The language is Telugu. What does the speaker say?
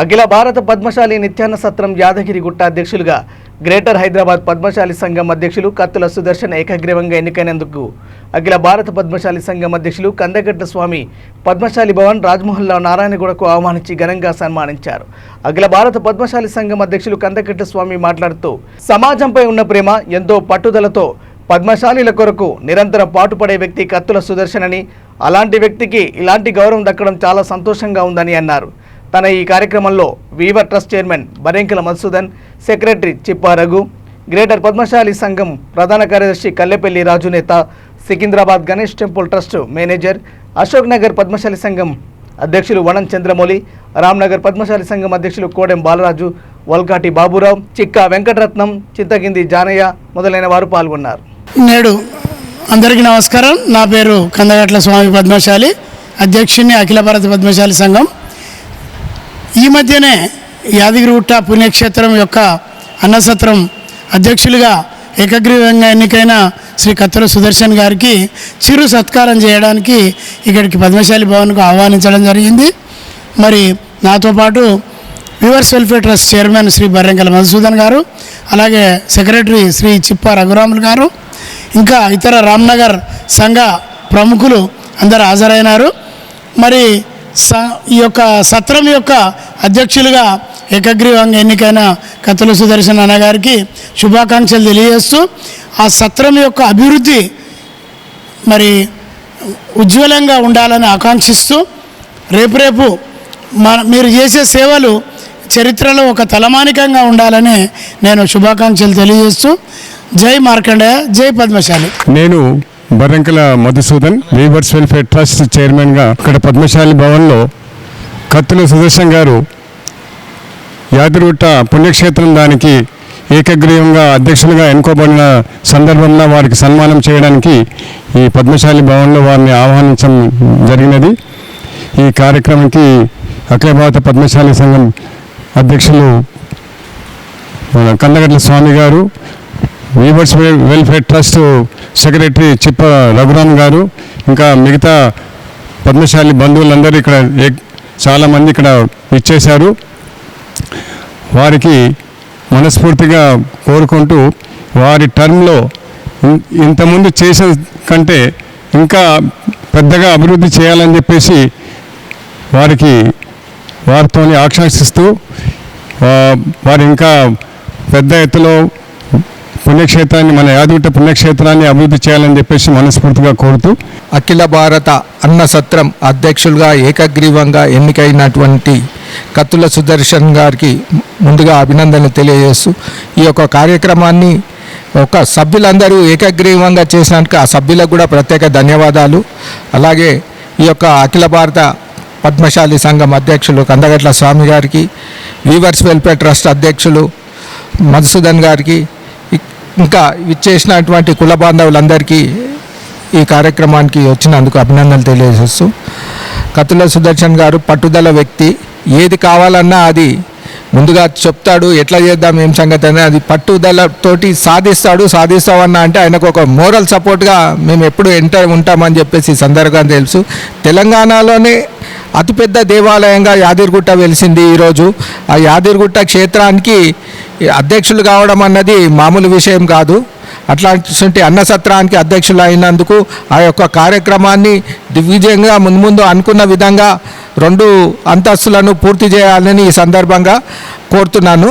అఖిల భారత పద్మశాలి నిత్యాన్న సత్రం యాదగిరిగుట్ట అధ్యక్షులుగా గ్రేటర్ హైదరాబాద్ పద్మశాలి సంఘం అధ్యక్షులు కత్తుల సుదర్శన్ ఏకగ్రీవంగా ఎన్నికైనందుకు అఖిల భారత పద్మశాలి సంఘం అధ్యక్షులు కందగడ్డ స్వామి పద్మశాలి భవన్ రాజ్మహల్లో నారాయణగూడకు ఆహ్వానించి ఘనంగా సన్మానించారు. అఖిల భారత పద్మశాలి సంఘం అధ్యక్షులు కందగడ్డ స్వామి మాట్లాడుతూ సమాజంపై ఉన్న ప్రేమ ఎంతో పట్టుదలతో పద్మశాలీల కొరకు నిరంతరం పాటుపడే వ్యక్తి కత్తుల సుదర్శన్ అని అలాంటి వ్యక్తికి ఇలాంటి గౌరవం దక్కడం చాలా సంతోషంగా ఉందని అన్నారు. తన ఈ కార్యక్రమంలో weaver trust chairman Barenkila Madhusudan secretary Chippa Raghu greater Padmashali సంఘం ప్రధాన కార్యదర్శి కల్లెపల్లి రాజు నేత Secunderabad Ganesh temple trust manager Ashok Nagar Padmashali సంఘం అధ్యక్షులు వనం చంద్రమౌళి రామ్నగర్ పద్మశాలి సంఘం అధ్యక్షులు కోడెం బాలరాజు వల్కాటి బాబురావు చిక్కా వెంకటరత్నం చింతకింది జానయ్య మొదలైన వారు పాల్గొన్నారు. నేడు అందరికీ నమస్కారం. నా పేరు కందగట్ల స్వామి పద్మశాలి అధ్యక్షుని అఖిల భారత పద్మశాలి సంఘం ఈ మధ్యనే యాదగిరిగుట్ట పుణ్యక్షేత్రం యొక్క అన్నసత్రం అధ్యక్షులుగా ఏకగ్రీవంగా ఎన్నికైన శ్రీ కత్తుల సుదర్శన్ గారికి చిరు సత్కారం చేయడానికి ఇక్కడికి పద్మశాలి భవన్కు ఆహ్వానించడం జరిగింది. మరి నాతో పాటు weavers welfare trust chairman Shri Barrenkala Madhusudan గారు అలాగే సెక్రటరీ శ్రీ చిప్ప రఘురాములు గారు ఇంకా ఇతర రామ్నగర్ సంఘ ప్రముఖులు అందరు హాజరైనారు. మరి స ఈ యొక్క సత్రం యొక్క అధ్యక్షులుగా ఏకగ్రీవంగా ఎన్నికైన కథలు సుదర్శన్ అన్న గారికి శుభాకాంక్షలు తెలియజేస్తూ ఆ సత్రం యొక్క అభివృద్ధి మరి ఉజ్వలంగా ఉండాలని ఆకాంక్షిస్తూ రేపు రేపు మన మీరు చేసే సేవలు చరిత్రలో ఒక తలమానికంగా ఉండాలని నేను శుభాకాంక్షలు తెలియజేస్తూ జై మార్కండేయ జై పద్మశాలి. నేను Barrankala Madhusudan weavers welfare trust చైర్మన్గా ఇక్కడ పద్మశాలి భవన్లో కత్తుల సుదర్శన్ గారు యాదగిరిగుట్ట పుణ్యక్షేత్రం దానికి ఏకగ్రీవంగా అధ్యక్షులుగా ఎన్నుకోబడిన సందర్భంలో వారికి సన్మానం చేయడానికి ఈ పద్మశాలి భవన్లో వారిని ఆహ్వానించడం జరిగినది. ఈ కార్యక్రమానికి అఖిల భారత పద్మశాలి సంఘం అధ్యక్షులు మన కందగట్ల స్వామి గారు వీవర్స్ వెల్ఫేర్ ట్రస్ట్ సెక్రటరీ చిప్ప రఘురామ్ గారు ఇంకా మిగతా పద్మశాలి బంధువులందరూ ఇక్కడ చాలామంది ఇక్కడ ఇచ్చేశారు వారికి మనస్ఫూర్తిగా కోరుకుంటూ వారి టర్మ్లో ఇంతకుముందు చేసిన కంటే ఇంకా పెద్దగా అభివృద్ధి చేయాలని చెప్పేసి వారికి వారితో ఆకాంక్షిస్తూ వారు ఇంకా పెద్ద ఎత్తులో పుణ్యక్షేత్రాన్ని మన యాదగిరి పుణ్యక్షేత్రాన్ని అభివృద్ధి చేయాలని చెప్పేసి మనస్ఫూర్తిగా కోరుతూ అఖిల భారత అన్న సత్రం అధ్యక్షులుగా ఏకగ్రీవంగా ఎన్నికైనటువంటి కత్తుల సుదర్శన్ గారికి ముందుగా అభినందనలు తెలియజేస్తూ ఈ యొక్క కార్యక్రమాన్ని ఒక సభ్యులందరూ ఏకగ్రీవంగా చేసినందుకు ఆ సభ్యులకు కూడా ప్రత్యేక ధన్యవాదాలు. అలాగే ఈ యొక్క అఖిల భారత పద్మశాలి సంఘం అధ్యక్షులు కందగట్ల స్వామి గారికి వీవర్స్ వెల్ఫేర్ ట్రస్ట్ అధ్యక్షులు మధుసూదన్ గారికి ఇంకా ఇచ్చేసినటువంటి కుల బాంధవులందరికీ ఈ కార్యక్రమానికి వచ్చినందుకు అభినందనలు తెలియజేస్తూ కతుల సుదర్శన్ గారు పట్టుదల వ్యక్తి ఏది కావాలన్నా అది ముందుగా చెప్తాడు ఎట్లా చేద్దాం ఏం సంగతి అని అది పట్టుదలతోటి సాధిస్తాడు. సాధిస్తామన్నా అంటే ఆయనకు ఒక మోరల్ సపోర్ట్గా మేము ఎప్పుడు ఎంటర్ ఉంటామని చెప్పేసి సందర్భంగా తెలుసు. తెలంగాణలోనే అతిపెద్ద దేవాలయంగా యాదిరిగుట్ట వెలిసింది ఈరోజు. ఆ యాదగిరిగుట్ట క్షేత్రానికి అధ్యక్షులు కావడం అన్నది మామూలు విషయం కాదు. అట్లాంటి అన్న సత్రానికి అధ్యక్షులు అయినందుకు ఆ యొక్క కార్యక్రమాన్ని దిగ్విజయంగా ముందు ముందు అనుకున్న విధంగా రెండు అంతస్తులను పూర్తి చేయాలని ఈ సందర్భంగా కోరుతున్నాను.